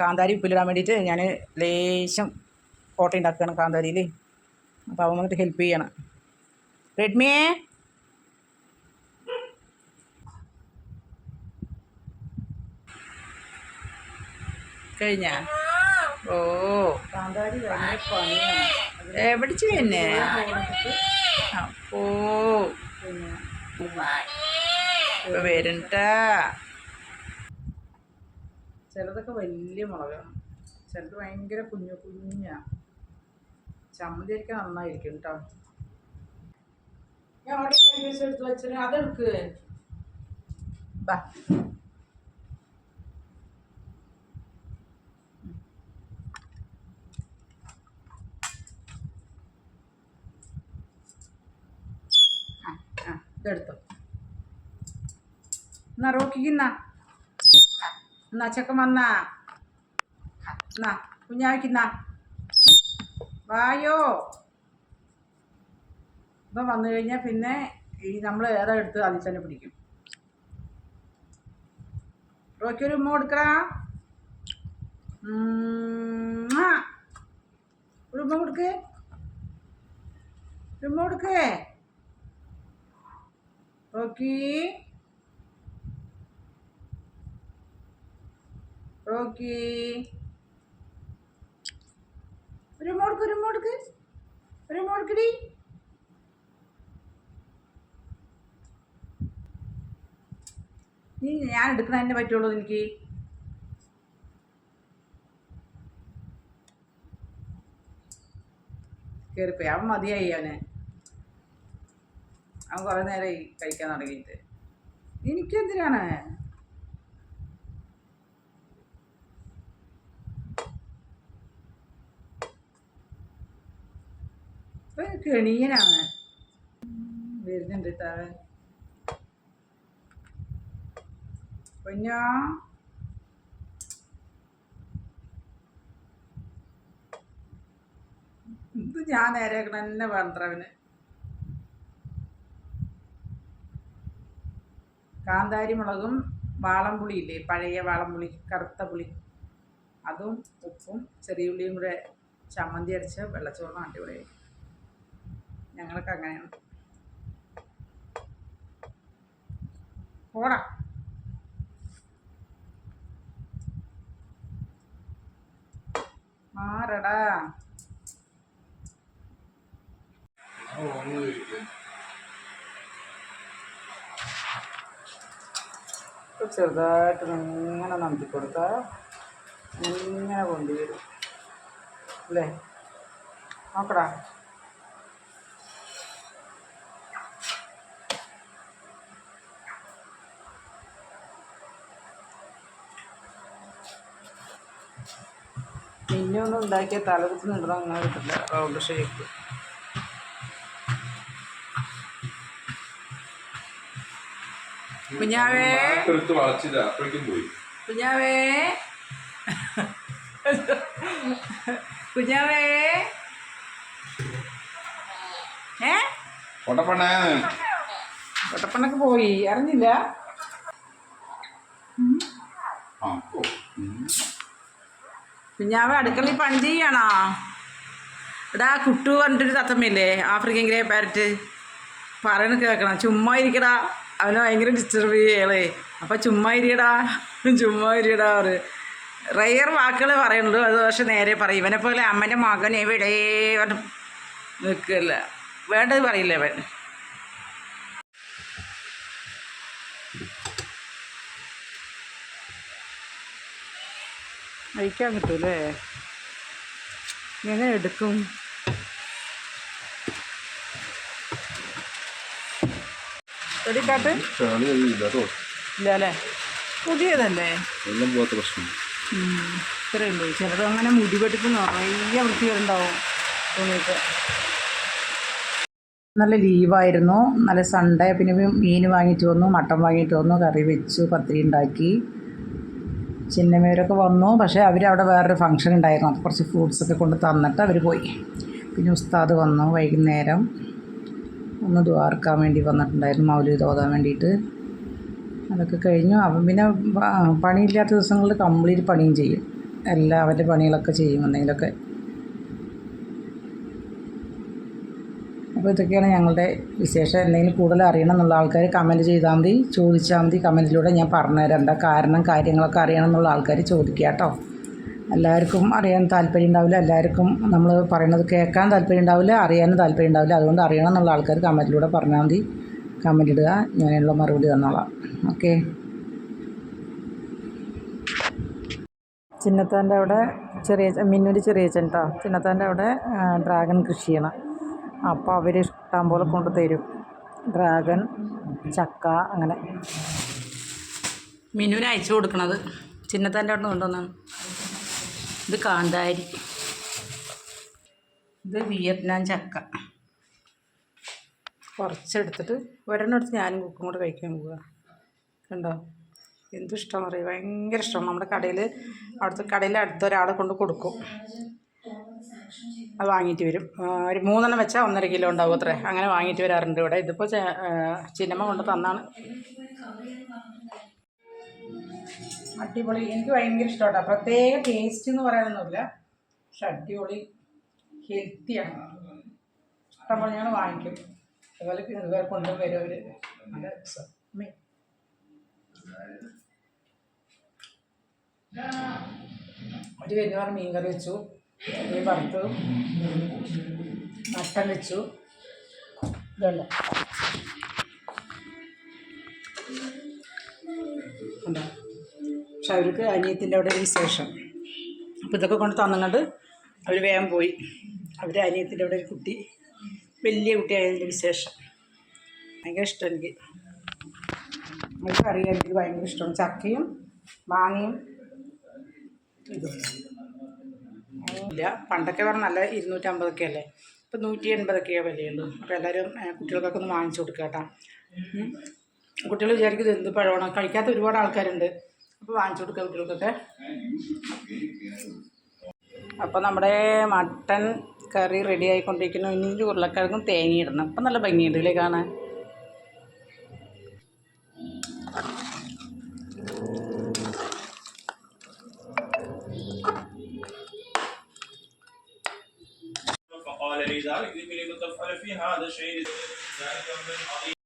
കാന്താരി ഉപ്പിലിടാൻ വേണ്ടിയിട്ട് ഞാൻ ലേശം ഫോട്ടോ ഉണ്ടാക്കുകയാണ് കാന്താരിയിൽ അപ്പോൾ അവൻ വന്നിട്ട് ഹെൽപ്പ് ചെയ്യണം. റെഡ്മിയേ? കഴിഞ്ഞ? ഓ കാന്താരി പിന്നെ. ഓ. വരണ്ട. ചിലതൊക്കെ വലിയ മുളകാണ് ചിലത് ഭയങ്കര കുഞ്ഞു കുഞ്ഞാ. ചമ്മന്തി ഒക്കെ നന്നായിരിക്കും കേട്ടോ ഞാൻ അവിടെ കൈവശം എടുത്ത് വെച്ചാൽ അതെടുക്ക് ബാ. ഇതെടുത്തോ. എന്നാ റോക്കിക്കുന്ന എന്നാ ചെക്കൻ വന്നാ എന്നാ കുഞ്ഞാവിക്കുന്ന വായോ? ഇപ്പം വന്നു കഴിഞ്ഞാൽ പിന്നെ ഈ നമ്മൾ ഏറെ എടുത്ത് അതിൽ തന്നെ പിടിക്കും. റോക്കി ഒരു ഉമ്മ കൊടുക്കടാ. ഒരു ഉമ്മ കൊടുക്ക്. ഒരു ഉമ്മ കൊടുക്കേ. റോക്കി. റോക്കി ഒരു മോൾക്ക് ഒരു മോൾക്ക് ഒരു മോൾക്കിടി നീ ഞാൻ എടുക്കണ തന്നെ പറ്റുള്ളൂ എനിക്ക്. കയറിപ്പോയി അവൻ മതിയായി അവന്. അവൻ കുറേ നേരമായി കഴിക്കാൻ തുടങ്ങിയിട്ട്. എനിക്കെന്തിനാണ് ഇപ്പൊ കെണിയനാണ് വരുന്നുണ്ട് താഴെ കുഞ്ഞോ ഇത് ഞാൻ നേരെ തന്നെ വേണ്ടവന് കാന്താരി മുളകും വാളംപുളി ഇല്ലേ പഴയ വാളംപുളി കറുത്ത പുളി. അതും ഉപ്പും ചെറിയ ഉള്ളിയും കൂടെ ചമ്മന്തി അരച്ച് വെള്ളച്ചോളം അടിപൊളിയായി. ഞങ്ങൾക്ക് അങ്ങനെയാണ്. പോടാ. മാറടാ. ചെറുതായിട്ട് ഇങ്ങനെ നമുക്ക് കൊടുത്താൽ ഇങ്ങനെ കൊണ്ടുവരും അല്ലേ? നോക്കടാ. ഒന്നും ഉണ്ടാക്കിയ തലകുത്തി നിന്നിട്ട് അങ്ങനെ കിട്ടില്ല. Round shape. കുഞ്ഞാവേ. കുഞ്ഞാവേ. കുഞ്ഞാവേ. ഏ? പൊട്ടപ്പണ്ണേ. ഒട്ടപ്പണ്ണൊക്കെ പോയി. അറിഞ്ഞില്ല. ആ. കുഞ്ഞാവേ അടുക്കളയിൽ പണി ചെയ്യണോ? എടാ കുട്ടു പറഞ്ഞിട്ടൊരു തത്തമ്മയില്ലേ ആഫ്രിക്കൻ ഗ്രേ പാരറ്റ്? പറയണ കേൾക്കണം. ചുമ്മാ ഇരിക്കടാ. അവനെ ഭയങ്കര ഡിസ്റ്റർബ് ചെയ്യളേ അപ്പം ചുമ്മാ ഇരിയടാ ചുമ്മാ ഇരിയടാ അവർ റയർ വാക്കുകൾ പറയുന്നുള്ളൂ അത് പക്ഷെ നേരെ പറയും. ഇവനെ പോലെ അമ്മന്റെ മകൻ എവിടെ നിൽക്കില്ല. വേണ്ടത് പറയില്ല അവൻ കഴിക്കാൻ കിട്ടൂലേ എങ്ങനെ എടുക്കും. ചെടിക്കാട്ട് ചാണി ഒന്നും ഇല്ല കേട്ടോ ഇല്ല അല്ലേ പുതിയതല്ലേ? വെള്ളം പോകാത്ത പ്രശ്നം ഇത്രയേ ഉള്ളൂ. ചിലത് അങ്ങനെ മുടി വെട്ടിപ്പ് നിറയെ വൃത്തികളുണ്ടാവും തുണിയൊക്കെ നല്ല ലീവായിരുന്നു. നല്ല സൺഡേ. പിന്നെ മീൻ വാങ്ങിയിട്ട് വന്നു മട്ടൻ വാങ്ങിയിട്ട് വന്നു കറി വെച്ചു പത്തിരി ഉണ്ടാക്കി. ചിന്നമേരൊക്കെ വന്നു. പക്ഷേ അവരവിടെ വേറൊരു ഫംഗ്ഷൻ ഉണ്ടായിരുന്നു. അപ്പോൾ കുറച്ച് ഫ്രൂട്ട്സൊക്കെ കൊണ്ട് തന്നിട്ട് അവർ പോയി. പിന്നെ ഉസ്താദ് വന്നു വൈകുന്നേരം. ഒന്ന് ദ്വാർക്കാൻ വേണ്ടി വന്നിട്ടുണ്ടായിരുന്നു. മൗലൂദ് ഓതാൻ വേണ്ടിയിട്ട്. അതൊക്കെ കഴിഞ്ഞു. അവൻ പിന്നെ പണിയില്ലാത്ത ദിവസങ്ങളിൽ കംപ്ലീറ്റ് പണിയും ചെയ്യും. എല്ലാ അവന്റെ പണികളൊക്കെ ചെയ്യും എന്തെങ്കിലുമൊക്കെ. അപ്പോൾ ഇതൊക്കെയാണ് ഞങ്ങളുടെ വിശേഷം. എന്തെങ്കിലും കൂടുതൽ അറിയണം എന്നുള്ള ആൾക്കാർ കമന്റ് ചെയ്താൽ മതി. ചോദിച്ചാൽ മതി. കമന്റിലൂടെ ഞാൻ പറഞ്ഞുതരാം. എന്താ കാരണം കാര്യങ്ങളൊക്കെ അറിയണം എന്നുള്ള ആൾക്കാർ ചോദിക്കുക കേട്ടോ. എല്ലാവർക്കും അറിയാൻ താല്പര്യം ഉണ്ടാവില്ല. എല്ലാവർക്കും നമ്മൾ പറയുന്നത് കേൾക്കാൻ താല്പര്യം ഉണ്ടാവില്ല. അറിയാനും താല്പര്യം ഉണ്ടാവില്ല. അതുകൊണ്ട് അറിയണം എന്നുള്ള ആൾക്കാർ കമന്റിലൂടെ പറഞ്ഞാൽ മതി. കമന്റ് ഇടുക. ഞാനുള്ള മറുപടി തന്നോളാം. ഓക്കെ ചിന്നത്താന്റെ അവിടെ ചെറിയ മിന്നൂര് ചെറിയ ചെട്ടോ ചിന്നത്താന്റെ അവിടെ ഡ്രാഗൺ കൃഷി ചെയ്യണം. അപ്പോൾ അവർ ഇഷ്ടം പോലെ കൊണ്ട് തരും. ഡ്രാഗൺ ചക്ക അങ്ങനെ. മിനുവിന് അയച്ചു കൊടുക്കണത്. ചിന്നത്തന്റെ അവിടെ നിന്ന് ഇത് കാന്താരി. ഇത് വിയറ്റ്നാം ചക്ക. കുറച്ചെടുത്തിട്ട് ഒരെണ്ണം എടുത്ത് ഞാനും കുക്കും കൂടെ കഴിക്കാൻ പോവുക കണ്ടോ? എന്ത് ഇഷ്ടമാണെന്ന് അറിയാം? ഭയങ്കര ഇഷ്ടമാണ്. നമ്മുടെ കടയിൽ അവിടുത്തെ കടയിൽ അടുത്ത ഒരാളെ കൊണ്ട് കൊടുക്കും. അത് വാങ്ങിയിട്ട് വരും. ഒരു മൂന്നെണ്ണം വെച്ചാൽ ഒന്നര കിലോ ഉണ്ടാവും അത്രേ. അങ്ങനെ വാങ്ങിയിട്ട് വരാറുണ്ട് ഇവിടെ. ഇതിപ്പോൾ ചിന്നമ്മ കൊണ്ട് തന്നാണ്. അടിപൊളി. എനിക്ക് ഭയങ്കര ഇഷ്ടമാണ് പ്രത്യേക ടേസ്റ്റ് എന്ന് പറയാനൊന്നുമില്ല. പക്ഷെ അടിപൊളി ഹെൽത്തിയാണ് ഇഷ്ടംപോലെ ഞങ്ങൾ വാങ്ങിക്കും. അതുപോലെ ഇതുപോലെ കൊണ്ടുവരും അവർ നല്ല രസം. ഉമ്മേ. ഒരു വലിയ മീൻ കറി വെച്ചു. മീൻ വറുത്തു. മട്ടൻ വെച്ചു. ഇതുണ്ട്? പക്ഷെ അവർക്ക് അനിയത്തിന്റെ അവിടെ ഒരു വിശേഷം. അപ്പോൾ ഇതൊക്കെ കൊണ്ട് തന്നുകൊണ്ട് അവർ വേഗം പോയി. അവർ അനിയത്തിന്റെ അവിടെ ഒരു കുട്ടി വലിയ കുട്ടിയായതിന്റെ വിശേഷം. ഭയങ്കര ഇഷ്ടം എനിക്ക്. അവർക്ക് അറിയാം എനിക്ക് ഭയങ്കര ഇഷ്ടമാണ്. ചക്കയും മാങ്ങയും ഇതും. ഇല്ല. പണ്ടൊക്കെ പറഞ്ഞാൽ നല്ല ഇരുന്നൂറ്റമ്പതൊക്കെ അല്ലേ? ഇപ്പം നൂറ്റി എൺപതൊക്കെയാണ് വിലയുള്ളൂ. അപ്പോൾ എല്ലാവരും കുട്ടികൾക്കൊക്കെ ഒന്ന് വാങ്ങിച്ചു കൊടുക്കുക കേട്ടോ. കുട്ടികൾ വിചാരിക്കുന്നത് എന്ത് പഴമാണ്? കഴിക്കാത്ത ഒരുപാട് ആൾക്കാരുണ്ട്. അപ്പോൾ വാങ്ങിച്ചു കൊടുക്കുക കുട്ടികൾക്കൊക്കെ. അപ്പോൾ നമ്മുടെ മട്ടൻ കറി റെഡി ആയിക്കൊണ്ടിരിക്കുന്നു. ഇനി ഉരുളക്കിഴങ്ങും ഉരുളക്കിഴങ്ങും തേങ്ങയിടണം അപ്പം നല്ല ഭംഗിയുണ്ട് ഇല്ലേ കാണാൻ? فقال لي ذلك لكي تفعل في هذا الشيء ذلك من عظيم